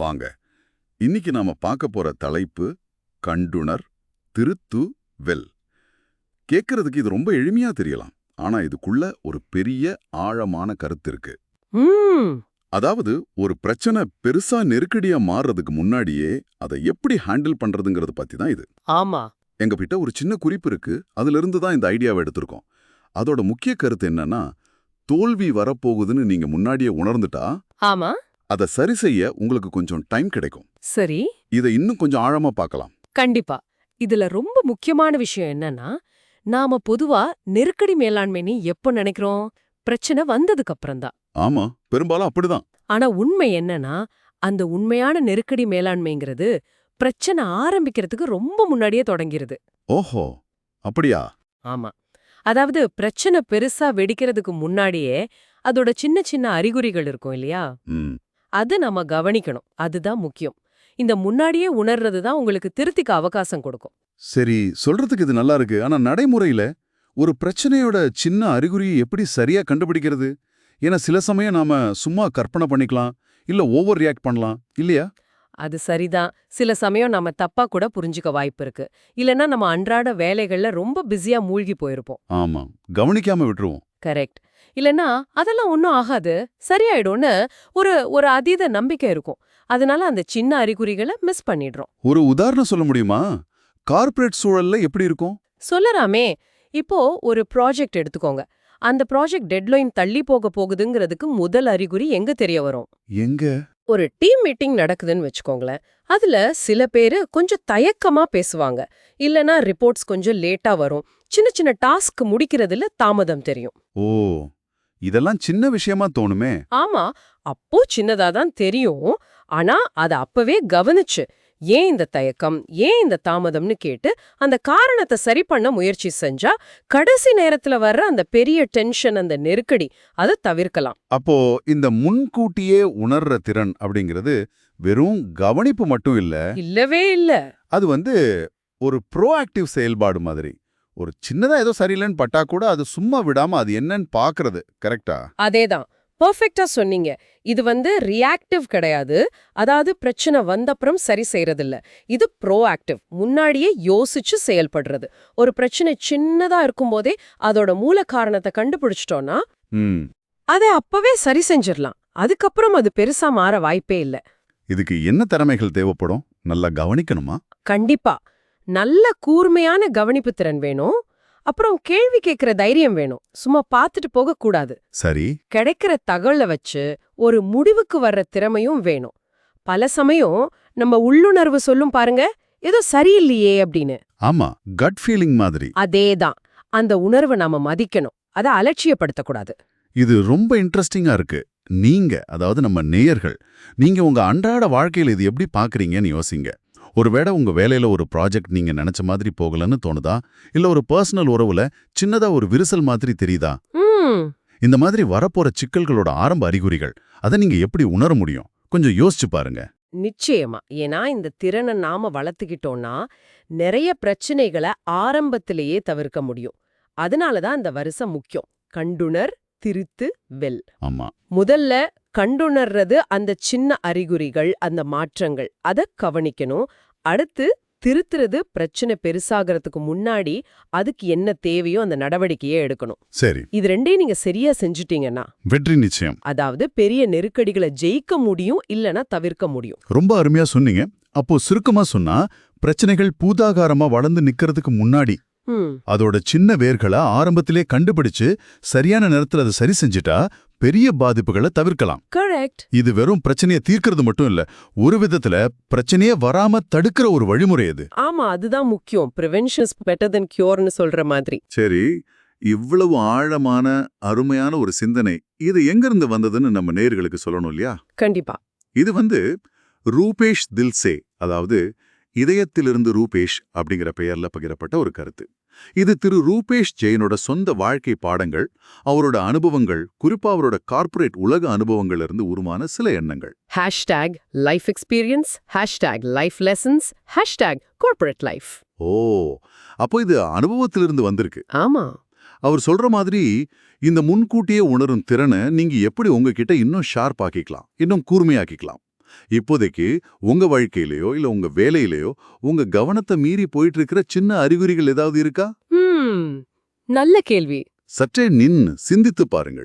வாங்க. இன்னைக்கு நாம பார்க்க போற தலைப்பு கண்டுணர் திருத்து வெல் கேட்கறதுக்கு இது ரொம்ப எளிமையா தெரியலாம். ஆனா இதுக்குள்ள ஒரு பெரிய ஆழமான கருத்து இருக்கு. அதாவது ஒரு பிரச்சனை பெருசா நெருக்கடியா மாறுறதுக்கு முன்னாடியே அதை எப்படி ஹேண்டில் பண்றதுங்கிறத பத்தி தான் இது. ஆமா. எங்க கிட்ட ஒரு சின்ன குறிப்பு இருக்கு. அதுல இருந்து தான் இந்த ஐடியாவை எடுத்திருக்கோம். அதோட முக்கிய கருத்து என்னன்னா தோல்வி வரப்போகுதுன்னு நீங்க முன்னாடியே உணர்ந்துட்டா? ஆமா. அதை சரி செய்ய உங்களுக்கு கொஞ்சம் டைம் கிடைக்கும். சரி. இதை இன்னும் கொஞ்சம் ஆழமா பார்க்கலாம். கண்டிப்பா. இதுல ரொம்ப முக்கியமான விஷயம் என்னன்னா நாம பொதுவா நெருக்கடி மேலாண்மைன்னு எப்போ நினைக்கிறோம்? பிரச்சனை வந்ததுக்கு அப்புறம்தான் ஆமா பெரும்பாலும் அப்படிதான். ஆனா உண்மை என்னன்னா அந்த உண்மையான நெருக்கடி மேலாண்மைங்கிறது பிரச்சனை ஆரம்பிக்கிறதுக்கு ரொம்ப முன்னாடியே தொடங்கிருது. ஓஹோ அப்படியா? ஆமா. அதாவது பிரச்சனை பெருசா வெடிக்கிறதுக்கு முன்னாடியே அதோட சின்ன சின்ன அறிகுறிகள் இருக்கும் இல்லையா? அது நம்ம கவனிக்கணும். அதுதான் முக்கியம். இந்த முன்னாடியே உணர்றது தான் உங்களுக்கு திருத்திக்க அவகாசம் கொடுக்கும். சரி சொல்றதுக்கு இது நல்லா இருக்கு. ஆனா நடைமுறையில ஒரு பிரச்சனையோட சின்ன அறிகுறியை எப்படி சரியா கண்டுபிடிக்கிறது? ஏன்னா சில சமயம் நாம சும்மா கற்பனை பண்ணிக்கலாம் இல்ல ஓவர் ரியாக்ட் பண்ணலாம் இல்லையா? அது சரிதான். சில சமயம் நம்ம தப்பா கூட புரிஞ்சுக்க வாய்ப்பு இருக்கு. இல்லனா நம்ம அன்றாட வேலைகள்ல ரொம்ப பிஸியா மூழ்கி போயிருப்போம். ஆமா கவனிக்காம விட்டுருவோம். கரெக்ட். இல்லனா அதெல்லாம் ஒன்றும் ஆகாது. சரியாயிடும்னு ஒரு ஒரு அதீத நம்பிக்கை இருக்கும். அதனால அந்த சின்ன அறிகுறிகளை மிஸ் பண்ணிடுறோம். ஒரு உதாரணம் சொல்ல முடியுமா? கார்ப்பரேட் சூழல்ல எப்படி இருக்கும்? சொல்லலாமே. இப்போ ஒரு ப்ராஜெக்ட் எடுத்துக்கோங்க. அந்த ப்ராஜெக்ட் டெட்லைன் தள்ளி போக போகுதுங்கிறதுக்கு முதல் அறிகுறி எங்க தெரிய வரும்? எங்க? ஒரு டீம் மீட்டிங் நடக்குதுன்னு வச்சுக்கோங்களேன். அதுல சில பேரு கொஞ்சம் தயக்கமா பேசுவாங்க. இல்லனா ரிப்போர்ட்ஸ் கொஞ்சம் லேட்டா வரும். சின்ன சின்ன டாஸ்க் முடிக்கிறதுல தாமதம் தெரியும். ஓ. இதெல்லாம் சின்ன விஷயமா தோணுமே. ஆமா அப்போ சின்னதா தான் தெரியும். ஆனா அத அப்பவே கவனிச்சு ஏன் இந்த தயக்கம் ஏன் இந்த தாமதம்னு கேட்டு அந்த காரணத்தை சரி பண்ண முயற்சி செஞ்சா கடைசி நேரத்துல வர்ற அந்த பெரிய டென்ஷன் அந்த நெருக்கடி அதை தவிர்க்கலாம். அப்போ இந்த முன்கூட்டியே உணர்ற திறன் அப்படிங்கிறது வெறும் கவனிப்பு மட்டும் இல்ல. இல்லவே இல்ல. அது வந்து ஒரு ப்ரோஆக்டிவ் செயல்பாடு மாதிரி. ஒரு சின்னதா ஏதோ சரியில்லைன்னு பட்டா கூட அது சும்மா விடாம அது என்னன்னு பாக்குறது கரெக்டா அதேதான். பர்ஃபெக்டா சொன்னீங்க. இது வந்து ரியாக்டிவ் கிடையாது. அதாவது பிரச்சனை வந்தப்புறம் சரி செய்யறதில்ல இது ப்ரோஆக்டிவ் முன்னாடியே யோசிச்சு செயல்படுறது. ஒரு பிரச்சனை சின்னதா இருக்கும்போதே அதோட மூல காரணத்தை கண்டுபிடிச்சிட்டோம்னா அதை அப்பவே சரி செஞ்சிடலாம். அதுக்கப்புறம் அது பெருசா மாற வாய்ப்பே இல்ல. இதுக்கு என்ன திறமைகள் தேவைப்படும்? நல்லா கவனிக்கணுமா? கண்டிப்பா. நல்ல கூர்மையான கவனிப்பு திறன் வேணும். அப்புறம் கேள்வி கேட்கிற தைரியம் வேணும். சும்மா பார்த்துட்டு போக கூடாது சரி. கிடைக்கிற தகவலை வச்சு ஒரு முடிவுக்கு வர்ற திறமையும் வேணும். பல சமயம் நம்ம உள்ளுணர்வு சொல்லும் பாருங்க ஏதோ சரியில்லையே அப்படின்னு. ஆமா கட் ஃபீலிங் மாதிரி. அதேதான். அந்த உணர்வை நாம மதிக்கணும். அதை அலட்சியப்படுத்தக்கூடாது. இது ரொம்ப இன்ட்ரெஸ்டிங்கா இருக்கு. நீங்க அதாவது நம்ம நேயர்கள் நீங்க உங்க அன்றாட வாழ்க்கையில இது எப்படி பாக்குறீங்கன்னு யோசிங்க. ஒருவேளை உங்க வேலையில ஒரு ப்ராஜெக்ட் நீங்க நினைச்ச மாதிரி போகலன்னு தோணுதா? இல்ல ஒரு பர்சனல் உறவுல சின்னதா ஒரு விரிசல் மாதிரி தெரியுதா? இந்த மாதிரி வரப்போற சிக்கல்களோட ஆரம்ப அறிகுறிகள் அதை நீங்க எப்படி உணர முடியும்? கொஞ்சம் யோசிச்சு பாருங்க. நிச்சயமா. ஏன்னா இந்த திறனை நாம வளர்த்துக்கிட்டோம்னா நிறைய பிரச்சனைகளை ஆரம்பத்திலேயே தவிர்க்க முடியும். அதனாலதான் இந்த வரிசை முக்கியம். கண்டுணர் திருத்து வெல். ஆமா. முதல்ல கண்டுணர்றது அந்த சின்ன அறிகுறிகள் அந்த மாற்றங்கள். அத கவனிக்கணும். அடுத்து திருத்துறது பிரச்சனை பெருசாகிறதுக்கு முன்னாடி அதுக்கு என்ன தேவையோ அந்த நடவடிக்கையை எடுக்கணும். சரி. இது ரெண்டையும் நீங்க சரியா செஞ்சுட்டீங்கன்னா வெற்றி நிச்சயம். அதாவது பெரிய நெருக்கடிகளை ஜெயிக்க முடியும் இல்லனா தவிர்க்க முடியும். ரொம்ப அருமையா சொன்னீங்க. அப்போ சுருக்கமா சொன்னா பிரச்சனைகள் பூதாகாரமா வளர்ந்து நிக்கிறதுக்கு முன்னாடி அதோட சின்ன வேர்களை ஆரம்பத்திலே கண்டுபிடிச்சு சரியான நேரத்துல அதை சரி செஞ்சுட்டா பெரிய பாதிப்புகளை தவிர்க்கலாம். கரெக்ட் இது வெறும் பிரச்சனையை தீர்க்கிறது மட்டும் இல்ல ஒரு விதத்துல பிரச்சனையே வராம தடுக்கிற ஒரு வழிமுறை இது ஆமா அதுதான் முக்கியம். ப்ரிவென்ஷன் பெட்டர் தென் கியூர்னு சொல்ற மாதிரி. சரி இவ்வளவு ஆழமான அருமையான ஒரு சிந்தனை இது எங்கிருந்து வந்ததுன்னு நம்ம நேர்களுக்கு சொல்லணும் இல்லையா? கண்டிப்பா. இது வந்து ரூபேஷ் தில்சே அதாவது இதயத்திலிருந்து ரூபேஷ் அப்படிங்கிற பெயர்ல பகிரப்பட்ட ஒரு கருத்து. இது திரு ரூபேஷ் ஜெயினோட சொந்த வாழ்க்கை பாடங்கள் அவரோட அனுபவங்கள் குறிப்பா அவரோட கார்ப்பரேட் உலக அனுபவங்கள்ல இருந்து உருவான சில எண்ணங்கள். Hashtag life experience hashtag life lessons hashtag corporate life ஓ அப்போ இது அனுபவத்திலிருந்து வந்திருக்கு. ஆமா. அவர் சொல்ற மாதிரி இந்த முன்கூட்டியே உணரும் திறனை நீங்க எப்படி உங்ககிட்ட இன்னும் ஷார்ப் ஆக்கிக்கலாம் இன்னும் கூர்மையாக்கிக்கலாம்? இப்போதைக்கு உங்க வாழ்க்கையிலயோ இல்ல உங்க வேலையிலயோ உங்க கவனத்தை மீறி போயிட்டு இருக்கிற சின்ன அறிகுறிகள் ஏதாவது இருக்கா? நல்ல கேள்வி. சற்றே நின்னு சிந்தித்து பாருங்கள்.